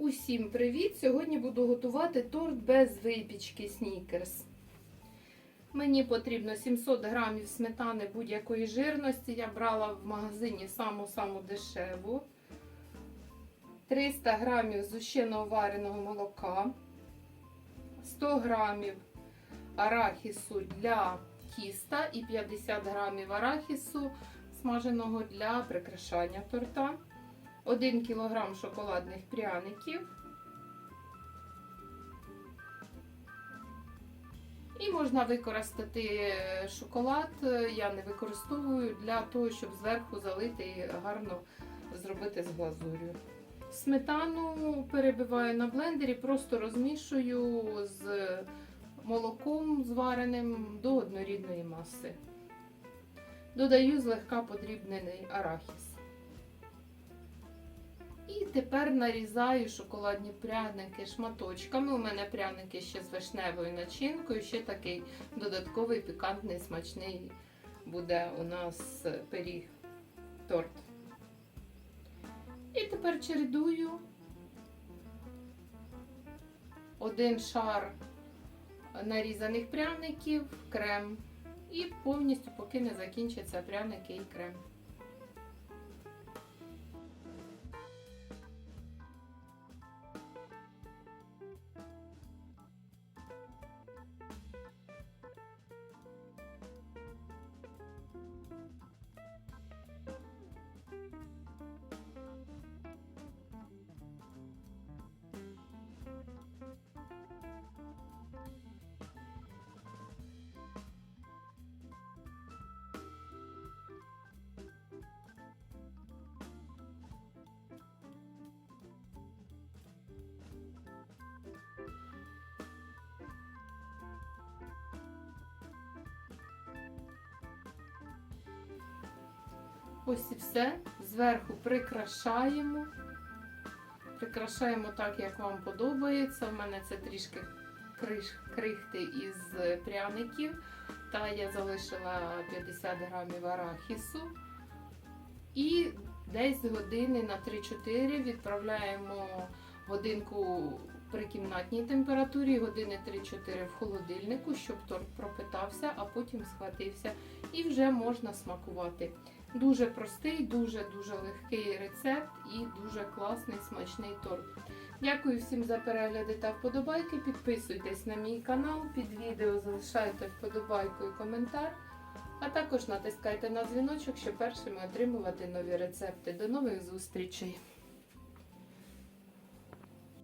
Усім привіт! Сьогодні буду готувати торт без випічки снікерс. Мені потрібно 700 грамів сметани будь-якої жирності. Я брала в магазині саму-саму дешеву. 300 грамів зущеного вареного молока, 100 грамів арахісу для тіста і 50 грамів арахісу смаженого для прикрашання торта. 1 кг шоколадних пряників. І можна використати шоколад, я не використовую для того, щоб зверху залити і гарно зробити з глазур'ю. Сметану перебиваю на блендері, просто розмішую з молоком звареним до однорідної маси. Додаю злегка подрібнений арахіс. Тепер нарізаю шоколадні пряники шматочками. У мене пряники ще з вишневою начинкою, ще такий додатковий пікантний смачний буде у нас пиріг торт. І тепер чередую один шар нарізаних пряників, крем. І повністю, поки не закінчаться пряники і крем. Ось і все. Зверху прикрашаємо. Прикрашаємо так, як вам подобається. У мене це трішки крихти із пряників. Та я залишила 50 грамів арахісу. І десь години на 3-4 відправляємо годинку при кімнатній температурі, години 3-4 в холодильнику, щоб торт пропитався, а потім схватився. І вже можна смакувати. Дуже простий, дуже-дуже легкий рецепт і дуже класний смачний торт. Дякую всім за перегляди та вподобайки. Підписуйтесь на мій канал, під відео залишайте вподобайку і коментар. А також натискайте на дзвіночок, щоб першими отримувати нові рецепти. До нових зустрічей!